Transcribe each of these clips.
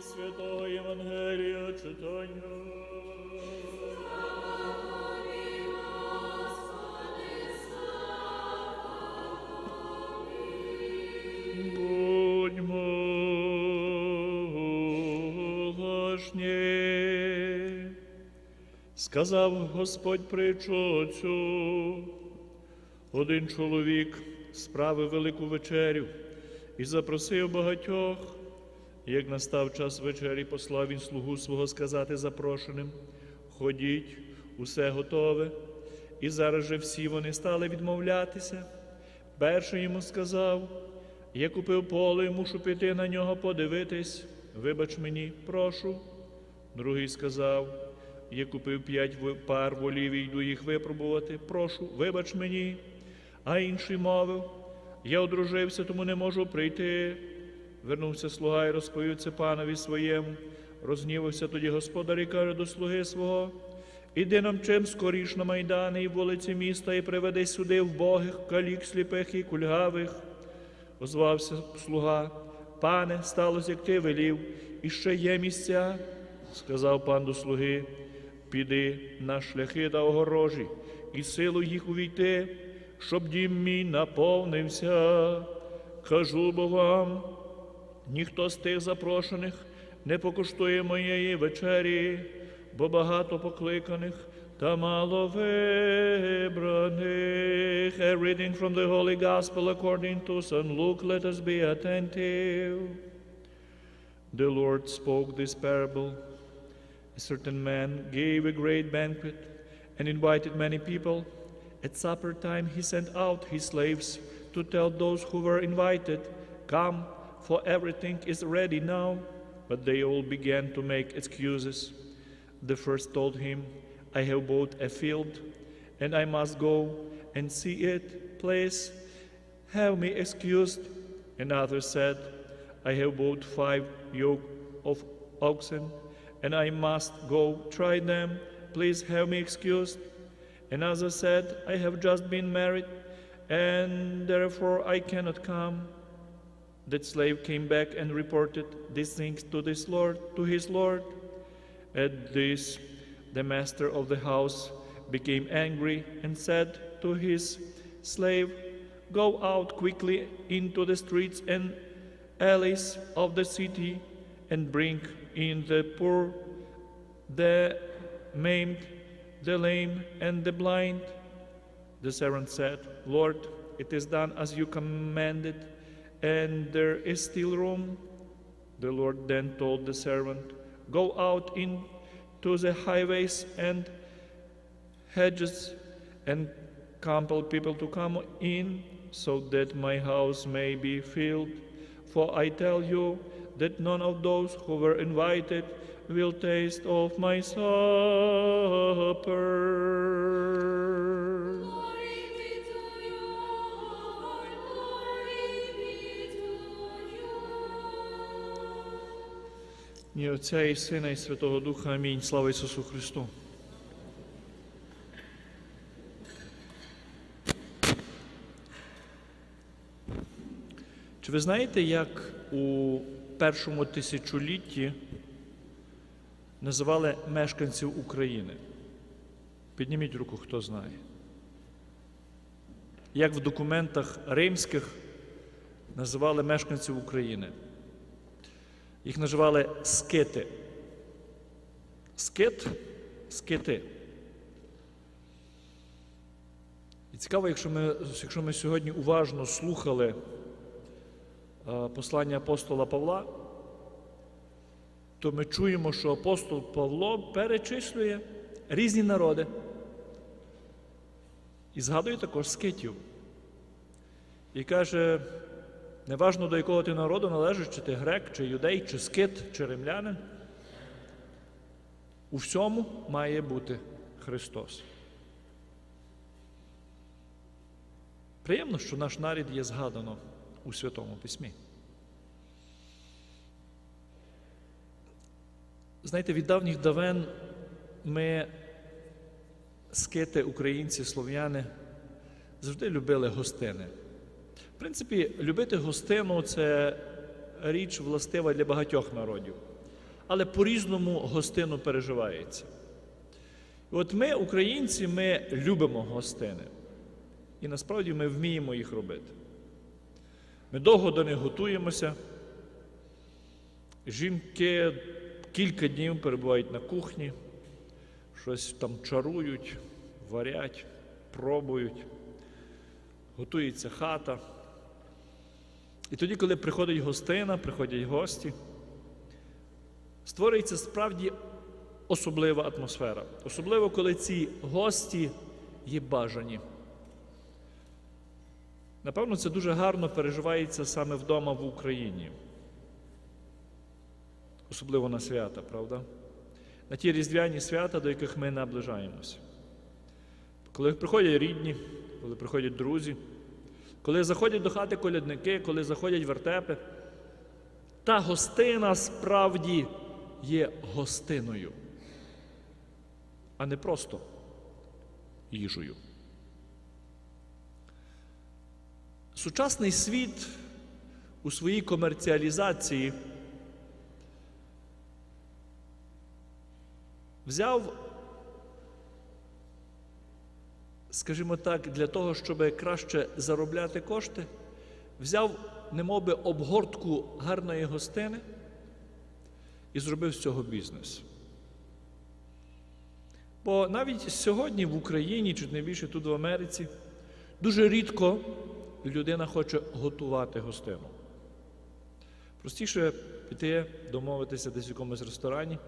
Святого Євангелія читання. Сказав Господь притчу цю. Один чоловік справив велику вечерю і запросив багатьох. Як настав час вечері, послав він слугу свого сказати запрошеним: Ходіть, усе готове. І зараз же всі вони стали відмовлятися. Перший йому сказав: Я купив поле мушу піти на нього подивитись. Вибач мені, прошу. Другий сказав: Я купив п'ять пар волів і йду їх випробувати. Прошу, вибач мені. А інший мовив: Я одружився, тому не можу прийти. Вернувся слуга і розповів це панові своєму. Рознівався тоді господар і каже до слуги свого: Іди нам чим скоріш на майдани і вулиці міста, і приведи сюди вбогих, калік, сліпих і кульгавих. Озвався слуга, пане, сталося, як ти велів, і ще є місця. Сказав пан до слуги, піди на шляхи та огорожі, і силу їх увійти, щоб дім мій наповнився. Кажу бо вам, ніхто з тих запрошених не покуштує моєї вечері, бо багато покликаних та мало вибраних. A reading from the Holy Gospel according to St. Luke, let us be attentive. The Lord spoke this parable. A certain man gave a great banquet and invited many people. At supper time, he sent out his slaves to tell those who were invited, Come, for everything is ready now. But they all began to make excuses. The first told him, I have bought a field, and I must go and see it. Please have me excused. Another said, I have bought five yoke of oxen, and I must go try them. Please have me excused. Another said, I have just been married, and therefore I cannot come. That slave came back and reported these things to this Lord, to his Lord. At this, the master of the house became angry and said to his slave, Go out quickly into the streets and alleys of the city and bring in the poor, the maimed, the lame, and the blind. The servant said, Lord, it is done as you commanded, and there is still room. The Lord then told the servant, Go out into the highways and hedges and compel people to come in, so that my house may be filled. For I tell you that none of those who were invited will taste of my supper. І Отця і Сина, і Святого Духа. Амінь. Слава Ісусу Христу. Чи ви знаєте, як у першому тисячолітті називали мешканців України? Підніміть руку, хто знає. Як в документах римських називали мешканців України? Їх називали скити. Скит, скити. І цікаво, якщо ми, якщо ми сьогодні уважно слухали е, послання апостола Павла, то ми чуємо, що апостол Павло перечислює різні народи. І згадує також скитів. І каже, неважно до якого ти народу належиш, чи ти грек, чи юдей, чи скит, чи римлянин. У всьому має бути Христос. Приємно, що наш нарід є згадано у Святому Письмі. Знаєте, від давніх давен ми, скити, українці, слов'яни, завжди любили гостини. В принципі, любити гостину це річ властива для багатьох народів. але по-різному гостину переживається. І от ми, українці, ми любимо гостини. І насправді ми вміємо їх робити. Ми довго до них готуємося. Жінки кілька днів перебувають на кухні, щось там чарують, варять, пробують, готується хата. І тоді, коли приходить гостина, приходять гості, створюється справді особлива атмосфера. Особливо, коли ці гості є бажані. Напевно, це дуже гарно переживається саме вдома в Україні. Особливо на свята, правда? На ті різдвяні свята, до яких ми наближаємося. Коли приходять рідні, коли приходять друзі, коли заходять до хати колядники, коли заходять вертепи, та гостина справді є гостиною, а не просто їжею. Сучасний світ у своїй комерціалізації взяв, скажімо так, для того, щоб краще заробляти кошти, взяв, немовби, обгортку гарної гостини і зробив з цього бізнес. Бо навіть сьогодні в Україні, чи не більше тут в Америці, дуже рідко людина хоче готувати гостину. Простіше піти, домовитися десь в якомусь ресторані,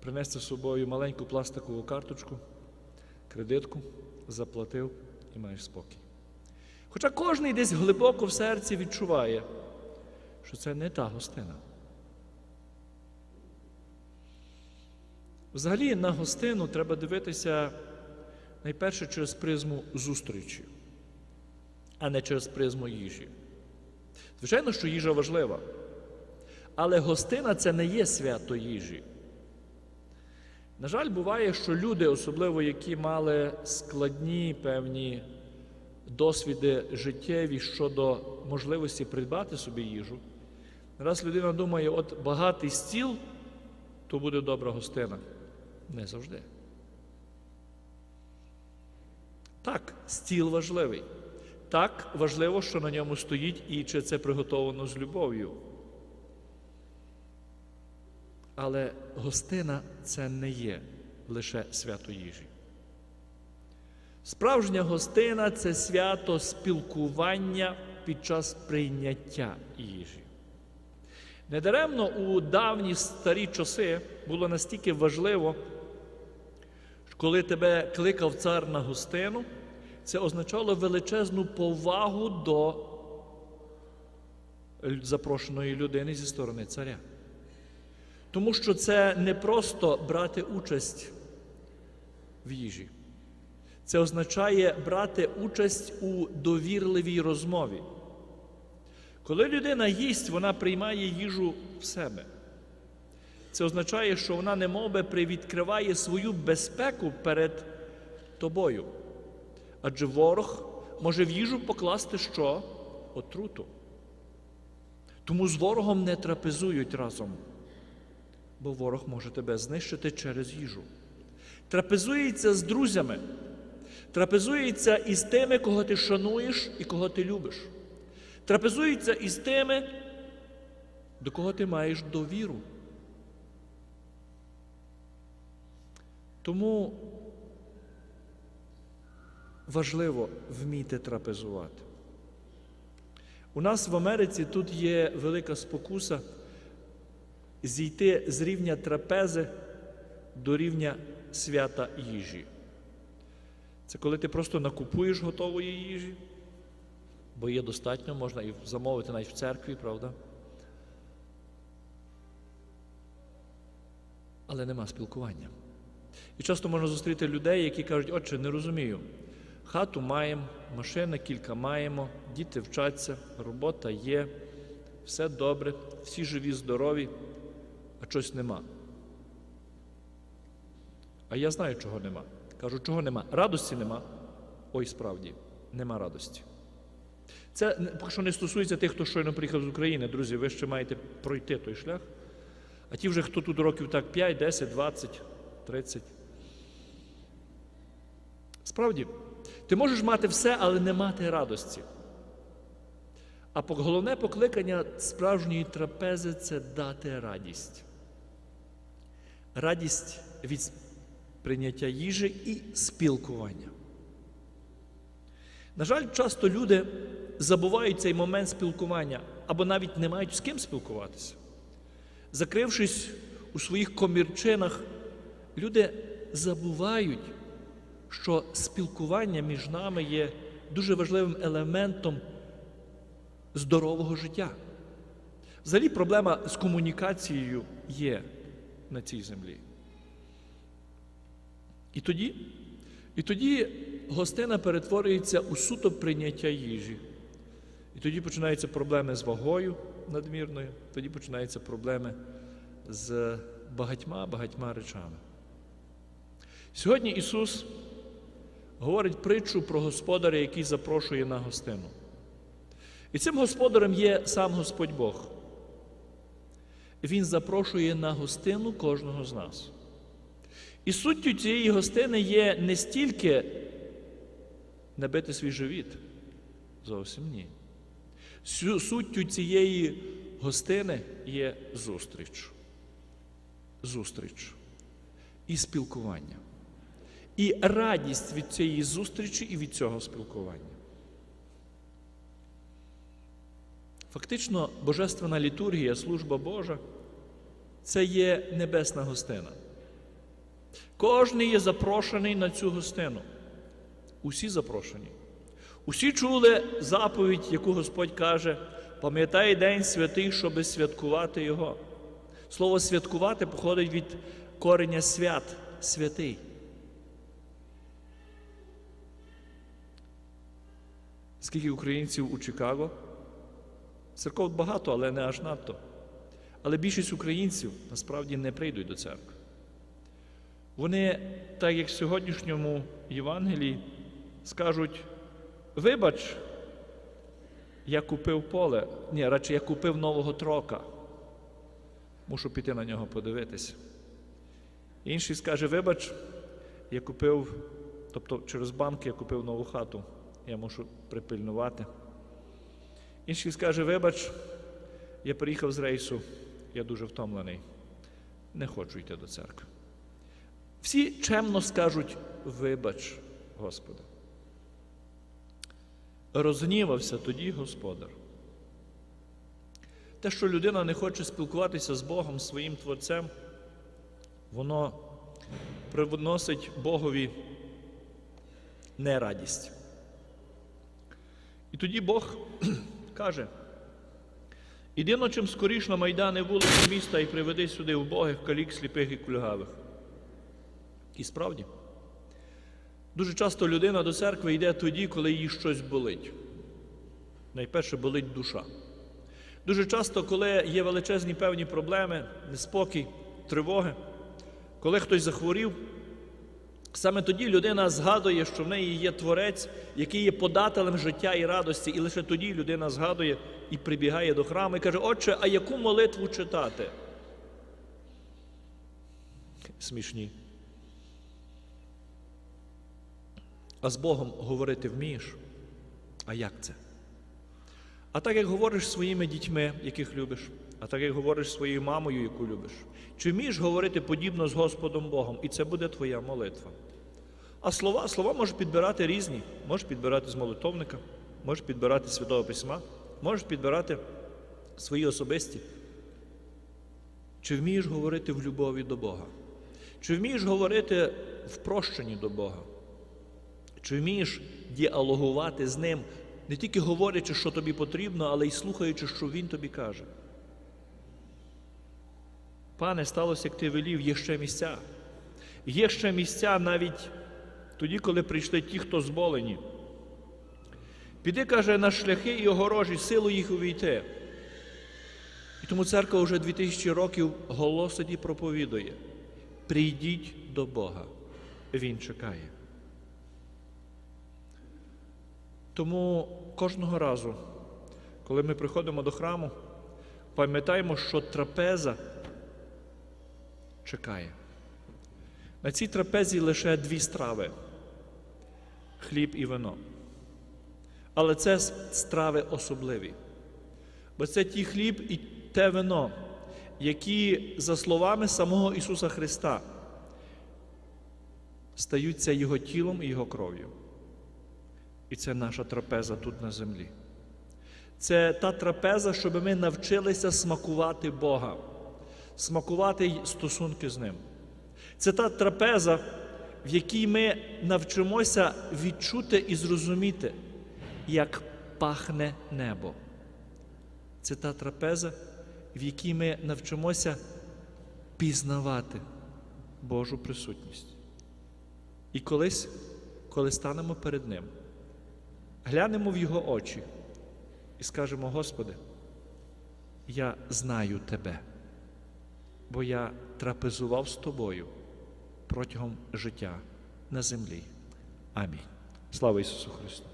принести з собою маленьку пластикову карточку, кредитку, заплатив і маєш спокій. Хоча кожен десь глибоко в серці відчуває, що це не та гостина. Взагалі на гостину треба дивитися найперше через призму зустрічі, а не через призму їжі. Звичайно, що їжа важлива, але гостина це не є свято їжі. На жаль, буває, що люди, особливо які мали складні певні досвіди життєві щодо можливості придбати собі їжу, раз людина думає, от багатий стіл, то буде добра гостина. Не завжди. Так, стіл важливий. Так важливо, що на ньому стоїть і чи це приготовано з любов'ю. Але гостина це не є лише свято їжі. Справжня гостина це свято спілкування під час прийняття їжі. Недаремно у давні старі часи було настільки важливо, коли тебе кликав цар на гостину, це означало величезну повагу до запрошеної людини зі сторони царя. Тому що це не просто брати участь в їжі. Це означає брати участь у довірливій розмові. Коли людина їсть, вона приймає їжу в себе. Це означає, що вона немовби привідкриває свою безпеку перед тобою. Адже ворог може в їжу покласти що? Отруту. Тому з ворогом не трапезують разом, бо ворог може тебе знищити через їжу. Трапезується з друзями, трапезується із тими, кого ти шануєш і кого ти любиш. Трапезується із тими, до кого ти маєш довіру. Тому важливо вміти трапезувати. У нас в Америці тут є велика спокуса зійти з рівня трапези до рівня свята їжі. Це коли ти просто накупуєш готової їжі, бо є достатньо, можна і замовити навіть в церкві, правда? Але нема спілкування. І часто можна зустріти людей, які кажуть, отче, не розумію. Хату маємо, машини кілька маємо, діти вчаться, робота є, все добре, всі живі, здорові, а щось нема. А я знаю, чого нема. Кажу, чого нема? Радості нема. Ой, справді, нема радості. Це поки що не стосується тих, хто щойно приїхав з України, друзі, ви ще маєте пройти той шлях. А ті вже, хто тут років так 5, 10, 20, 30. Справді, ти можеш мати все, але не мати радості. А головне покликання справжньої трапези це дати радість. Радість від прийняття їжі і спілкування. На жаль, часто люди забувають цей момент спілкування або навіть не мають з ким спілкуватися. Закрившись у своїх комірчинах, люди забувають, що спілкування між нами є дуже важливим елементом здорового життя. Взагалі проблема з комунікацією є на цій землі. І тоді, і тоді гостина перетворюється у суто прийняття їжі. І тоді починаються проблеми з вагою надмірною, тоді починаються проблеми з багатьма багатьма речами. Сьогодні Ісус говорить притчу про господаря, який запрошує на гостину. І цим господарем є сам Господь Бог. Він запрошує на гостину кожного з нас. І суттю цієї гостини є не стільки набити свій живіт. Зовсім ні. Суттю цієї гостини є зустріч. Зустріч і спілкування. І радість від цієї зустрічі і від цього спілкування. Фактично, Божественна літургія, служба Божа це є небесна гостина. Кожний є запрошений на цю гостину. Усі запрошені. Усі чули заповідь, яку Господь каже, пам'ятай день святий, щоби святкувати його. Слово святкувати походить від кореня свят, святий. Скільки українців у Чикаго? Церков багато, але не аж надто. Але більшість українців насправді не прийдуть до церкви. Вони, так як в сьогоднішньому Євангелії, скажуть: вибач, я купив поле, ні, радше я купив нового трока. Мушу піти на нього подивитися. Інший скаже, вибач, я купив, тобто через банк я купив нову хату, я мушу припильнувати. Інший скаже, вибач, я приїхав з рейсу, я дуже втомлений, не хочу йти до церкви. Всі чемно скажуть, вибач, Господи. Розгнівався тоді Господар. Те, що людина не хоче спілкуватися з Богом, своїм Творцем, воно приносить Богові нерадість. І тоді Бог каже: іди чим скоріш на майдани вулиці міста і приведи сюди убогих, калік, сліпих і кульгавих. І справді, дуже часто людина до церкви йде тоді, коли їй щось болить. Найперше болить душа. Дуже часто, коли є величезні певні проблеми, неспокій, тривоги, коли хтось захворів, саме тоді людина згадує, що в неї є творець, який є подателем життя і радості, і лише тоді людина згадує і прибігає до храму і каже: Отче, а яку молитву читати? Смішні. А з Богом говорити вмієш? А як це? А так як говориш своїми дітьми, яких любиш, а так як говориш своєю мамою, яку любиш, чи вмієш говорити подібно з Господом Богом, і це буде твоя молитва. А слова, слова можеш підбирати різні, можеш підбирати з молитовника, можеш підбирати Святого Письма, можеш підбирати свої особисті. Чи вмієш говорити в любові до Бога? Чи вмієш говорити в прощенні до Бога? Чи вмієш діалогувати з ним, не тільки говорячи, що тобі потрібно, але й слухаючи, що він тобі каже? Пане, сталося, як ти велів, є ще місця. Є ще місця навіть тоді, коли прийшли ті, хто зболені. Піди, каже, на шляхи і огорожі, силу їх увійти. І тому церква вже 2000 років голосить і проповідує. Прийдіть до Бога. Він чекає. Тому кожного разу, коли ми приходимо до храму, пам'ятаємо, що трапеза чекає. На цій трапезі лише дві страви хліб і вино. Але це страви особливі. Бо це ті хліб і те вино, які, за словами самого Ісуса Христа, стаються Його тілом і Його кров'ю. І це наша трапеза тут на землі. Це та трапеза, щоб ми навчилися смакувати Бога, смакувати й стосунки з Ним. Це та трапеза, в якій ми навчимося відчути і зрозуміти, як пахне небо. Це та трапеза, в якій ми навчимося пізнавати Божу присутність. І колись, коли станемо перед Ним, глянемо в Його очі і скажемо: Господи, я знаю Тебе, бо я трапезував з Тобою протягом життя на землі. Амінь. Слава Ісусу Христу!